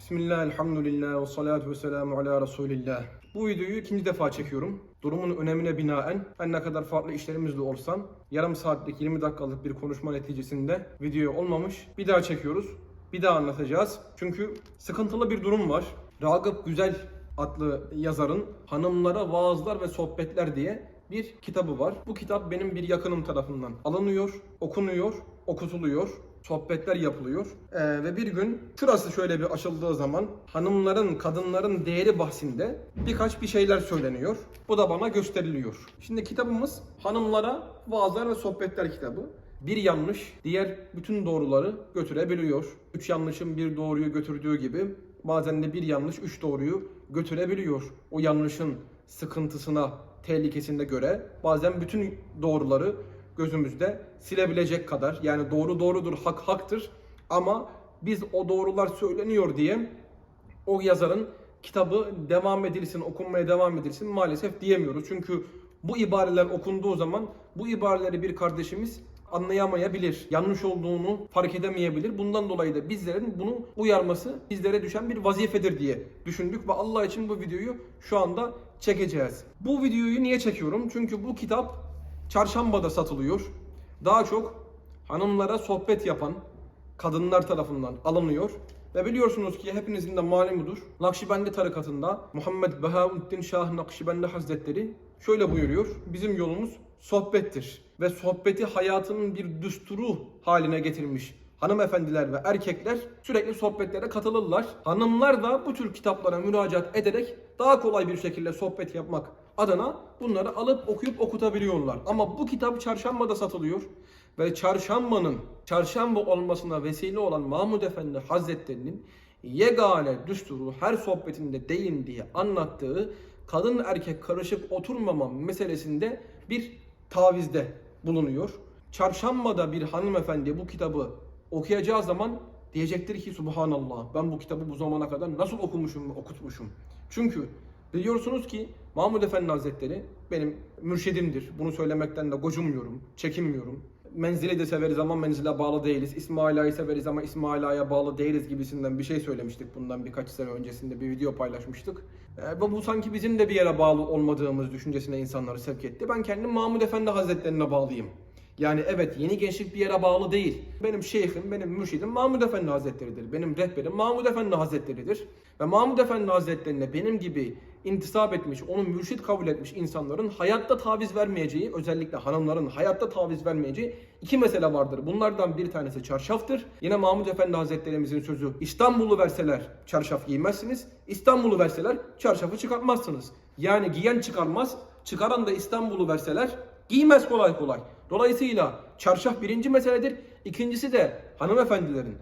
Bismillah, elhamdülillah ve salatu ve selamu ala Resulillah. Bu videoyu ikinci defa çekiyorum. Durumun önemine binaen her ne kadar farklı işlerimiz de olsan yarım saatlik 20 dakikalık bir konuşma neticesinde video olmamış. Bir daha çekiyoruz. Bir daha anlatacağız. Çünkü sıkıntılı bir durum var. Ragıp Güzel adlı yazarın Hanımlara Vaazlar ve Sohbetler diye bir kitabı var. Bu kitap benim bir yakınım tarafından alınıyor, okunuyor, okutuluyor sohbetler yapılıyor. Ee, ve bir gün şurası şöyle bir açıldığı zaman hanımların, kadınların değeri bahsinde birkaç bir şeyler söyleniyor. Bu da bana gösteriliyor. Şimdi kitabımız Hanımlara Vaazlar ve Sohbetler kitabı. Bir yanlış diğer bütün doğruları götürebiliyor. Üç yanlışın bir doğruyu götürdüğü gibi bazen de bir yanlış üç doğruyu götürebiliyor. O yanlışın sıkıntısına, tehlikesine göre bazen bütün doğruları gözümüzde silebilecek kadar yani doğru doğrudur, hak haktır ama biz o doğrular söyleniyor diye o yazarın kitabı devam edilsin, okunmaya devam edilsin maalesef diyemiyoruz. Çünkü bu ibareler okunduğu zaman bu ibareleri bir kardeşimiz anlayamayabilir, yanlış olduğunu fark edemeyebilir. Bundan dolayı da bizlerin bunu uyarması bizlere düşen bir vazifedir diye düşündük ve Allah için bu videoyu şu anda çekeceğiz. Bu videoyu niye çekiyorum? Çünkü bu kitap çarşambada satılıyor. Daha çok hanımlara sohbet yapan kadınlar tarafından alınıyor. Ve biliyorsunuz ki hepinizin de malumudur. Nakşibendi tarikatında Muhammed Behauddin Şah Nakşibendi Hazretleri şöyle buyuruyor. Bizim yolumuz sohbettir. Ve sohbeti hayatının bir düsturu haline getirmiş hanımefendiler ve erkekler sürekli sohbetlere katılırlar. Hanımlar da bu tür kitaplara müracaat ederek daha kolay bir şekilde sohbet yapmak adına bunları alıp okuyup okutabiliyorlar. Ama bu kitap çarşambada satılıyor ve çarşambanın çarşamba olmasına vesile olan Mahmud Efendi Hazretlerinin yegane düsturu her sohbetinde değindiği, anlattığı kadın erkek karışık oturmama meselesinde bir tavizde bulunuyor. Çarşambada bir hanımefendi bu kitabı okuyacağı zaman diyecektir ki Subhanallah ben bu kitabı bu zamana kadar nasıl okumuşum ve okutmuşum. Çünkü biliyorsunuz ki Mahmud Efendi Hazretleri benim mürşidimdir. Bunu söylemekten de gocunmuyorum, çekinmiyorum. Menzili de severiz ama menzile bağlı değiliz. İsmaila'yı severiz ama İsmaila'ya bağlı değiliz gibisinden bir şey söylemiştik bundan birkaç sene öncesinde bir video paylaşmıştık. Ve bu sanki bizim de bir yere bağlı olmadığımız düşüncesine insanları sevk etti. Ben kendim Mahmud Efendi Hazretlerine bağlıyım. Yani evet yeni gençlik bir yere bağlı değil. Benim şeyhim, benim mürşidim Mahmud Efendi Hazretleri'dir. Benim rehberim Mahmud Efendi Hazretleri'dir. Ve Mahmud Efendi Hazretlerine benim gibi intisap etmiş, onu mürşit kabul etmiş insanların hayatta taviz vermeyeceği, özellikle hanımların hayatta taviz vermeyeceği iki mesele vardır. Bunlardan bir tanesi çarşaftır. Yine Mahmud Efendi Hazretlerimizin sözü İstanbul'u verseler çarşaf giymezsiniz. İstanbul'u verseler çarşafı çıkartmazsınız. Yani giyen çıkarmaz, çıkaran da İstanbul'u verseler giymez kolay kolay. Dolayısıyla çarşaf birinci meseledir. İkincisi de hanımefendilerin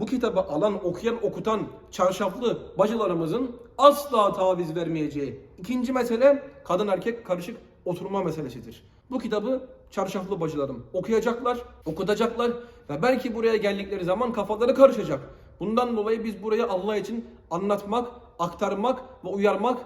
bu kitabı alan, okuyan, okutan çarşaflı bacılarımızın asla taviz vermeyeceği. İkinci mesele kadın erkek karışık oturma meselesidir. Bu kitabı çarşaflı bacılarım okuyacaklar, okutacaklar ve belki buraya geldikleri zaman kafaları karışacak. Bundan dolayı biz buraya Allah için anlatmak, aktarmak ve uyarmak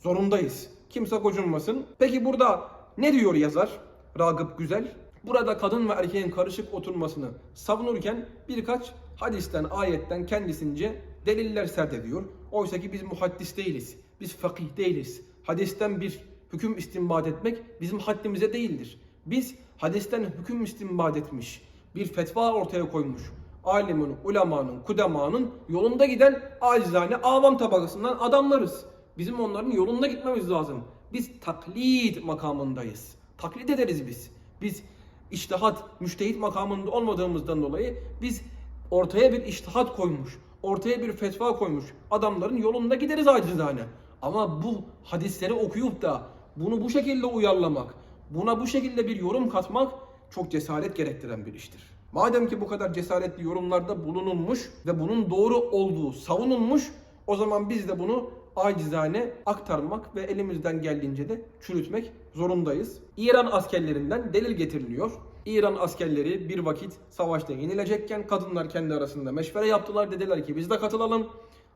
zorundayız. Kimse gocunmasın. Peki burada ne diyor yazar? Ragıp Güzel. Burada kadın ve erkeğin karışık oturmasını savunurken birkaç hadisten, ayetten kendisince deliller serdediyor. Oysa ki biz muhaddis değiliz. Biz fakih değiliz. Hadisten bir hüküm istinbat etmek bizim haddimize değildir. Biz hadisten hüküm istinbat etmiş, bir fetva ortaya koymuş, alimin, ulemanın, kudemanın yolunda giden acizane avam tabakasından adamlarız. Bizim onların yolunda gitmemiz lazım. Biz taklit makamındayız. Taklit ederiz biz. Biz iştihat, müştehit makamında olmadığımızdan dolayı biz ortaya bir iştihat koymuş, ortaya bir fetva koymuş adamların yolunda gideriz acizane. Ama bu hadisleri okuyup da bunu bu şekilde uyarlamak, buna bu şekilde bir yorum katmak çok cesaret gerektiren bir iştir. Madem ki bu kadar cesaretli yorumlarda bulunulmuş ve bunun doğru olduğu savunulmuş, o zaman biz de bunu acizane aktarmak ve elimizden geldiğince de çürütmek zorundayız. İran askerlerinden delil getiriliyor. İran askerleri bir vakit savaşta yenilecekken kadınlar kendi arasında meşvere yaptılar. Dediler ki biz de katılalım.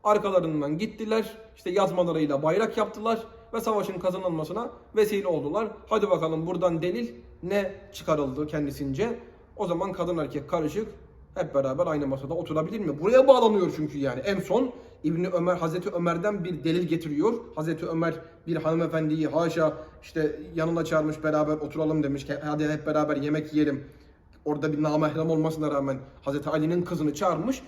Arkalarından gittiler. İşte yazmalarıyla bayrak yaptılar ve savaşın kazanılmasına vesile oldular. Hadi bakalım buradan delil ne çıkarıldı kendisince? O zaman kadın erkek karışık hep beraber aynı masada oturabilir mi? Buraya bağlanıyor çünkü yani. En son İbni Ömer, Hazreti Ömer'den bir delil getiriyor. Hazreti Ömer bir hanımefendiyi haşa işte yanına çağırmış beraber oturalım demiş. Hadi hep beraber yemek yiyelim. Orada bir namahrem olmasına rağmen Hazreti Ali'nin kızını çağırmış.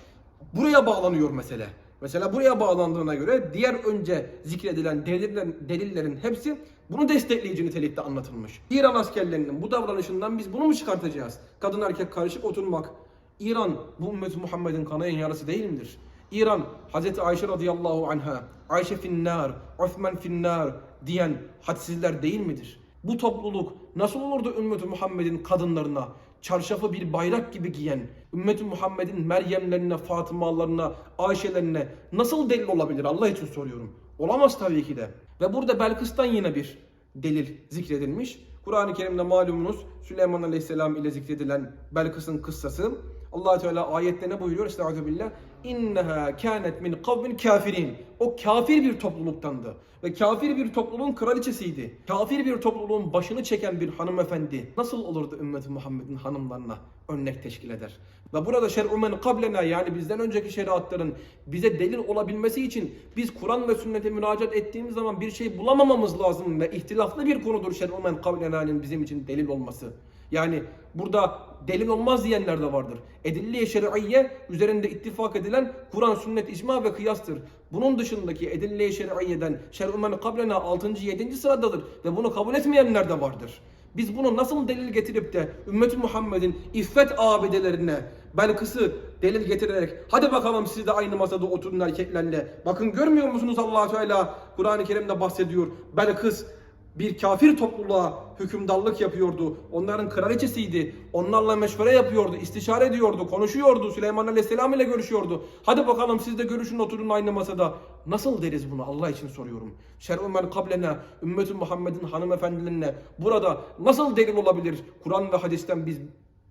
Buraya bağlanıyor mesele. Mesela buraya bağlandığına göre diğer önce zikredilen delillerin, delillerin hepsi bunu destekleyici nitelikte anlatılmış. İran askerlerinin bu davranışından biz bunu mu çıkartacağız? Kadın erkek karışık oturmak. İran bu ümmet Muhammed'in kanayan yarısı değil midir? İran Hazreti Ayşe radıyallahu anha, Ayşe finnar, Osman finnar diyen hadsizler değil midir? Bu topluluk nasıl olurdu ümmeti Muhammed'in kadınlarına çarşafı bir bayrak gibi giyen, ümmeti Muhammed'in Meryemlerine, Fatımalarına, Ayşelerine nasıl delil olabilir Allah için soruyorum. Olamaz tabii ki de. Ve burada Belkıs'tan yine bir delil zikredilmiş. Kur'an-ı Kerim'de malumunuz Süleyman Aleyhisselam ile zikredilen Belkıs'ın kıssası. allah Teala ayette ne buyuruyor? Estaizu billah. İnneha kânet min kavmin kafirin. O kafir bir topluluktandı. Ve kafir bir topluluğun kraliçesiydi. Kafir bir topluluğun başını çeken bir hanımefendi nasıl olurdu ümmeti Muhammed'in hanımlarına örnek teşkil eder? Ve burada şer'u men kablena yani bizden önceki şeriatların bize delil olabilmesi için biz Kur'an ve sünnete müracaat ettiğimiz zaman bir şey bulamamamız lazım ve ihtilaflı bir konudur şer'u men kablena'nın bizim için delil olması. Yani burada delil olmaz diyenler de vardır. Edilliye şer'iyye üzerinde ittifak edilen Kur'an, sünnet, icma ve kıyastır. Bunun dışındaki edilliye şer'iyeden şer'u men kablena 6. 7. sıradadır ve bunu kabul etmeyenler de vardır. Biz bunu nasıl delil getirip de ümmeti Muhammed'in iffet abidelerine Belkıs'ı delil getirerek hadi bakalım siz de aynı masada oturun erkeklerle. Bakın görmüyor musunuz allah Teala Kur'an-ı Kerim'de bahsediyor. Belkıs bir kafir topluluğa hükümdarlık yapıyordu. Onların kraliçesiydi. Onlarla meşvere yapıyordu, istişare ediyordu, konuşuyordu. Süleyman Aleyhisselam ile görüşüyordu. Hadi bakalım siz de görüşün oturun aynı masada. Nasıl deriz bunu Allah için soruyorum. Şer'u men kablena, ümmeti Muhammed'in hanımefendilerine burada nasıl delil olabilir? Kur'an ve hadisten biz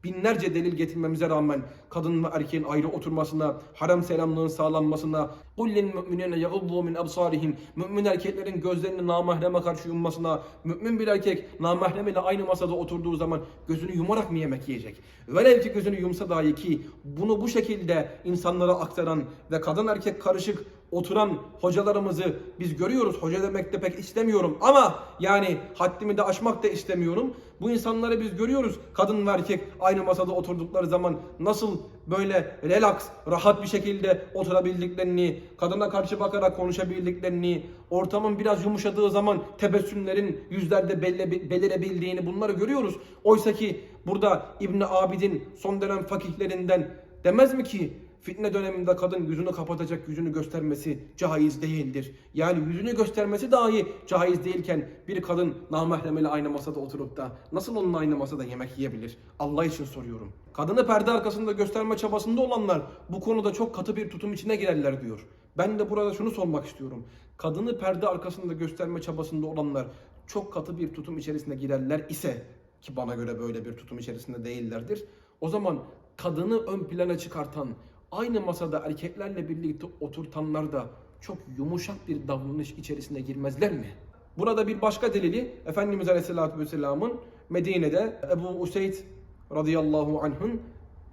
binlerce delil getirmemize rağmen kadın ve erkeğin ayrı oturmasına, haram selamlığın sağlanmasına, kullin müminine yaguddu min absarihim, mümin erkeklerin gözlerini namahreme karşı yummasına, mümin bir erkek namahrem ile aynı masada oturduğu zaman gözünü yumarak mı yemek yiyecek? Velev ki gözünü yumsa dahi ki bunu bu şekilde insanlara aktaran ve kadın erkek karışık oturan hocalarımızı biz görüyoruz. Hoca demek de pek istemiyorum ama yani haddimi de aşmak da istemiyorum. Bu insanları biz görüyoruz. Kadın ve erkek aynı masada oturdukları zaman nasıl böyle relax, rahat bir şekilde oturabildiklerini, kadına karşı bakarak konuşabildiklerini, ortamın biraz yumuşadığı zaman tebessümlerin yüzlerde belirebildiğini bunları görüyoruz. Oysa ki burada İbn Abidin son dönem fakihlerinden demez mi ki Fitne döneminde kadın yüzünü kapatacak, yüzünü göstermesi caiz değildir. Yani yüzünü göstermesi dahi caiz değilken bir kadın namahrem ile aynı masada oturup da nasıl onunla aynı masada yemek yiyebilir? Allah için soruyorum. Kadını perde arkasında gösterme çabasında olanlar bu konuda çok katı bir tutum içine girerler diyor. Ben de burada şunu sormak istiyorum. Kadını perde arkasında gösterme çabasında olanlar çok katı bir tutum içerisine girerler ise ki bana göre böyle bir tutum içerisinde değillerdir. O zaman kadını ön plana çıkartan, aynı masada erkeklerle birlikte oturtanlar da çok yumuşak bir davranış içerisine girmezler mi? Burada bir başka delili Efendimiz Aleyhisselatü Vesselam'ın Medine'de Ebu Useyd radıyallahu anh'ın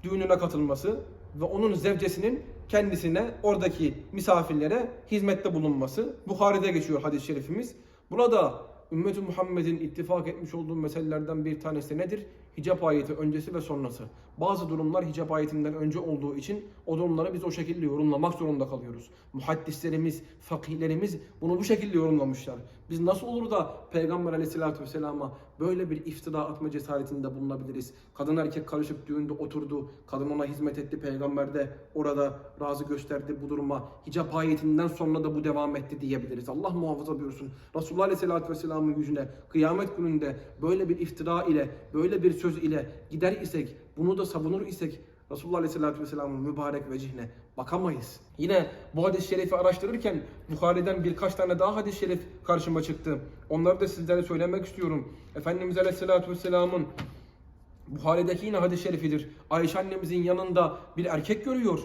düğününe katılması ve onun zevcesinin kendisine oradaki misafirlere hizmette bulunması. Bukhari'de geçiyor hadis-i şerifimiz. Burada Ümmeti Muhammed'in ittifak etmiş olduğu meselelerden bir tanesi nedir? Hicap ayeti öncesi ve sonrası. Bazı durumlar hicap ayetinden önce olduğu için o durumları biz o şekilde yorumlamak zorunda kalıyoruz. Muhaddislerimiz, fakihlerimiz bunu bu şekilde yorumlamışlar. Biz nasıl olur da Peygamber aleyhissalatü vesselama böyle bir iftira atma cesaretinde bulunabiliriz? Kadın erkek karışıp düğünde oturdu, kadın ona hizmet etti, peygamber de orada razı gösterdi bu duruma. Hicap ayetinden sonra da bu devam etti diyebiliriz. Allah muhafaza buyursun. Resulullah aleyhissalatü vesselamın yüzüne kıyamet gününde böyle bir iftira ile, böyle bir söz ile gider isek, bunu da savunur isek Resulullah Aleyhisselatü Vesselam'ın mübarek vecihine bakamayız. Yine bu hadis-i şerifi araştırırken Bukhari'den birkaç tane daha hadis-i şerif karşıma çıktı. Onları da sizlere söylemek istiyorum. Efendimiz Aleyhisselatü Vesselam'ın Buhari'deki yine hadis-i şerifidir. Ayşe annemizin yanında bir erkek görüyor.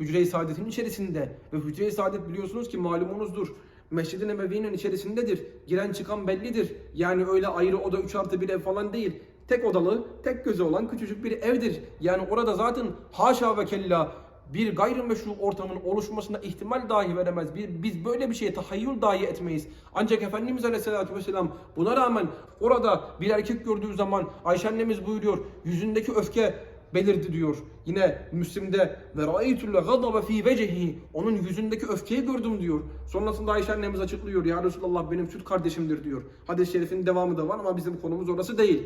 Hücre-i Saadet'in içerisinde. Ve Hücre-i Saadet biliyorsunuz ki malumunuzdur. Mescid-i Nebevi'nin içerisindedir. Giren çıkan bellidir. Yani öyle ayrı oda 3 artı bir ev falan değil tek odalı, tek gözü olan küçücük bir evdir. Yani orada zaten haşa ve kella bir gayrimeşru ortamın oluşmasına ihtimal dahi veremez. Biz böyle bir şeye tahayyül dahi etmeyiz. Ancak Efendimiz Aleyhisselatü Vesselam buna rağmen orada bir erkek gördüğü zaman Ayşe annemiz buyuruyor yüzündeki öfke belirdi diyor. Yine Müslim'de ve ra'aytul gadabe fi vecihi onun yüzündeki öfkeyi gördüm diyor. Sonrasında Ayşe annemiz açıklıyor. Ya Resulallah benim süt kardeşimdir diyor. Hadis-i şerifin devamı da var ama bizim konumuz orası değil.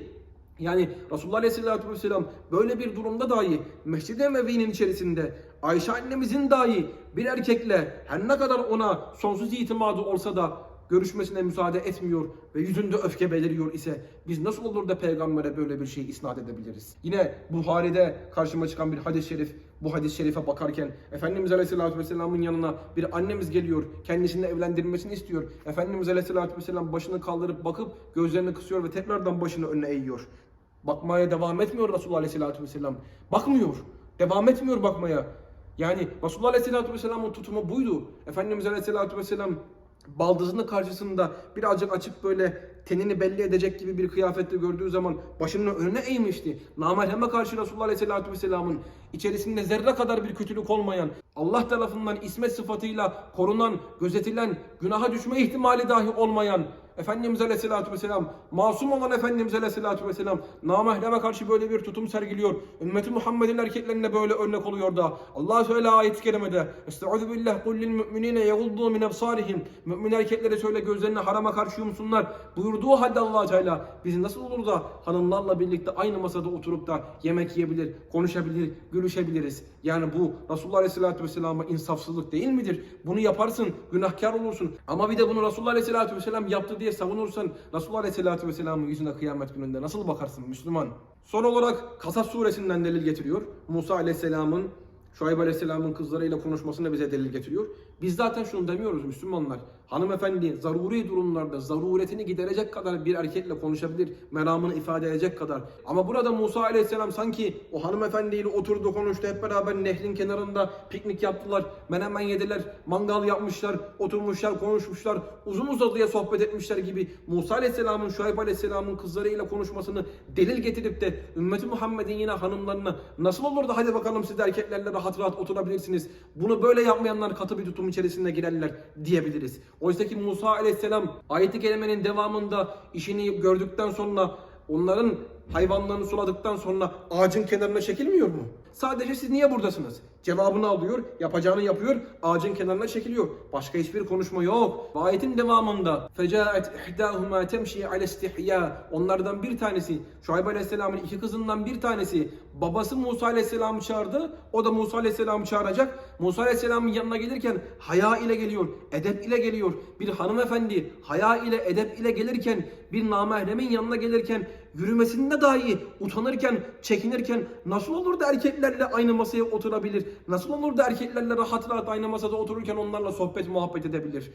Yani Resulullah Aleyhisselatü Vesselam böyle bir durumda dahi Mescid-i Emevi'nin içerisinde Ayşe annemizin dahi bir erkekle her ne kadar ona sonsuz itimadı olsa da görüşmesine müsaade etmiyor ve yüzünde öfke beliriyor ise biz nasıl olur da peygambere böyle bir şey isnat edebiliriz? Yine Buhari'de karşıma çıkan bir hadis-i şerif bu hadis-i şerife bakarken Efendimiz Aleyhisselatü Vesselam'ın yanına bir annemiz geliyor. Kendisini evlendirmesini istiyor. Efendimiz Aleyhisselatü Vesselam başını kaldırıp bakıp gözlerini kısıyor ve tekrardan başını önüne eğiyor. Bakmaya devam etmiyor Resulullah Aleyhisselatü Vesselam. Bakmıyor. Devam etmiyor bakmaya. Yani Resulullah Aleyhisselatü Vesselam'ın tutumu buydu. Efendimiz Aleyhisselatü Vesselam baldızının karşısında birazcık açık böyle tenini belli edecek gibi bir kıyafette gördüğü zaman başının önüne eğmişti. Namerheme karşı Resulullah Aleyhisselatü Vesselam'ın içerisinde zerre kadar bir kötülük olmayan, Allah tarafından ismet sıfatıyla korunan, gözetilen, günaha düşme ihtimali dahi olmayan Efendimiz Aleyhisselatü Vesselam, masum olan Efendimiz Aleyhisselatü Vesselam namahreme karşı böyle bir tutum sergiliyor. Ümmeti Muhammed'in erkeklerine böyle örnek oluyor da. Allah söyle ayet-i kerimede. Estaizu billah kul lil müminine yaguddu min absarihim. Mümin erkeklere söyle gözlerini harama karşı yumsunlar. Buyurduğu halde allah Teala biz nasıl olur da hanımlarla birlikte aynı masada oturup da yemek yiyebilir, konuşabilir, gülüşebiliriz. Yani bu Resulullah Aleyhisselatü Vesselam'a insafsızlık değil midir? Bunu yaparsın, günahkar olursun. Ama bir de bunu Resulullah Aleyhisselatü Vesselam yaptı diye savunursan Resulullah Aleyhisselatü Vesselam'ın yüzüne kıyamet gününde nasıl bakarsın Müslüman? Son olarak Kasas suresinden delil getiriyor. Musa Aleyhisselam'ın Şuayb Aleyhisselam'ın kızlarıyla konuşmasını bize delil getiriyor. Biz zaten şunu demiyoruz Müslümanlar. Hanımefendi zaruri durumlarda zaruretini giderecek kadar bir erkekle konuşabilir, meramını ifade edecek kadar. Ama burada Musa Aleyhisselam sanki o hanımefendiyle oturdu konuştu hep beraber nehrin kenarında piknik yaptılar, menemen yediler, mangal yapmışlar, oturmuşlar, konuşmuşlar, uzun uzadıya sohbet etmişler gibi Musa Aleyhisselam'ın Şuayb Aleyhisselam'ın kızlarıyla konuşmasını delil getirip de ümmeti Muhammed'in yine hanımlarına nasıl olur da hadi bakalım siz erkeklerle rahat rahat oturabilirsiniz. Bunu böyle yapmayanlar katı bir tutum içerisinde girerler diyebiliriz. Oysa ki Musa aleyhisselam ayeti kerimenin devamında işini gördükten sonra onların hayvanlarını suladıktan sonra ağacın kenarına çekilmiyor mu? Sadece siz niye buradasınız? Cevabını alıyor, yapacağını yapıyor, ağacın kenarına çekiliyor. Başka hiçbir konuşma yok. Ve ayetin devamında فَجَاءَتْ اِحْدَاهُمَا تَمْشِي عَلَى اسْتِحْيَا Onlardan bir tanesi, Şuayb Aleyhisselam'ın iki kızından bir tanesi, babası Musa Aleyhisselam'ı çağırdı. O da Musa Aleyhisselam'ı çağıracak. Musa Aleyhisselam'ın yanına gelirken haya ile geliyor, edep ile geliyor. Bir hanımefendi haya ile, edep ile gelirken, bir namehremin yanına gelirken, yürümesinde dahi utanırken, çekinirken nasıl olur da erkeklerle aynı masaya oturabilir? Nasıl olur da erkeklerle rahat rahat aynı masada otururken onlarla sohbet muhabbet edebilir?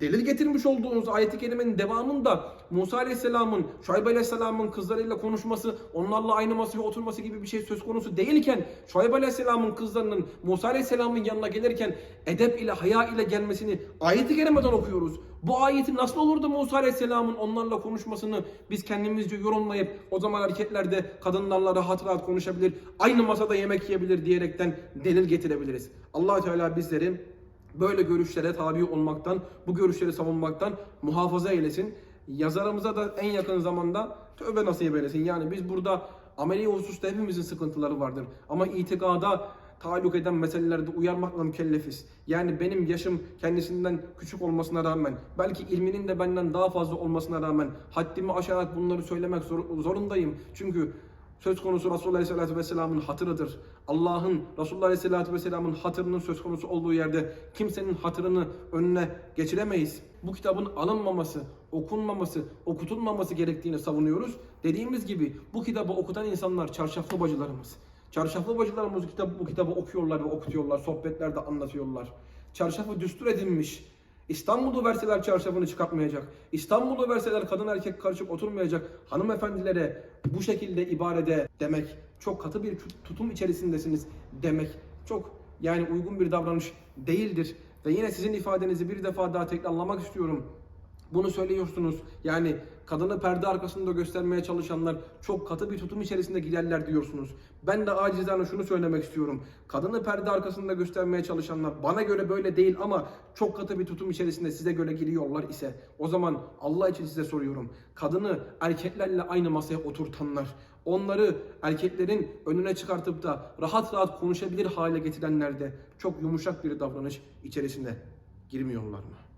Delil getirmiş olduğunuz ayet-i kerimenin devamında Musa Aleyhisselam'ın, Şuayb Aleyhisselam'ın kızlarıyla konuşması, onlarla aynı masaya oturması gibi bir şey söz konusu değilken Şuayb Aleyhisselam'ın kızlarının Musa Aleyhisselam'ın yanına gelirken edep ile, haya ile gelmesini ayet-i kerimeden okuyoruz. Bu ayeti nasıl olur da Musa Aleyhisselam'ın onlarla konuşmasını biz kendimizce yorumlayıp o zaman erkekler de kadınlarla rahat rahat konuşabilir, aynı masada yemek yiyebilir diyerekten delil getirebiliriz. allah Teala bizleri böyle görüşlere tabi olmaktan, bu görüşleri savunmaktan muhafaza eylesin. Yazarımıza da en yakın zamanda tövbe nasip eylesin. Yani biz burada ameli hususta hepimizin sıkıntıları vardır. Ama itikada taalluk eden meselelerde uyarmakla mükellefiz. Yani benim yaşım kendisinden küçük olmasına rağmen, belki ilminin de benden daha fazla olmasına rağmen haddimi aşarak bunları söylemek zor- zorundayım. Çünkü söz konusu Resulullah Aleyhisselatü Vesselam'ın hatırıdır. Allah'ın Resulullah Aleyhisselatü Vesselam'ın hatırının söz konusu olduğu yerde kimsenin hatırını önüne geçiremeyiz. Bu kitabın alınmaması, okunmaması, okutulmaması gerektiğini savunuyoruz. Dediğimiz gibi bu kitabı okutan insanlar çarşaflı bacılarımız. Çarşaflı bacılarımız kitabı, bu kitabı okuyorlar ve okutuyorlar, sohbetlerde anlatıyorlar. Çarşafı düstur edilmiş, İstanbul'u verseler çarşafını çıkartmayacak. İstanbul'u verseler kadın erkek karışık oturmayacak. Hanımefendilere bu şekilde ibarede demek çok katı bir tutum içerisindesiniz demek çok yani uygun bir davranış değildir. Ve yine sizin ifadenizi bir defa daha tekrarlamak istiyorum. Bunu söylüyorsunuz. Yani kadını perde arkasında göstermeye çalışanlar çok katı bir tutum içerisinde giderler diyorsunuz. Ben de acizane şunu söylemek istiyorum. Kadını perde arkasında göstermeye çalışanlar bana göre böyle değil ama çok katı bir tutum içerisinde size göre giriyorlar ise o zaman Allah için size soruyorum. Kadını erkeklerle aynı masaya oturtanlar, onları erkeklerin önüne çıkartıp da rahat rahat konuşabilir hale getirenler de çok yumuşak bir davranış içerisinde girmiyorlar mı?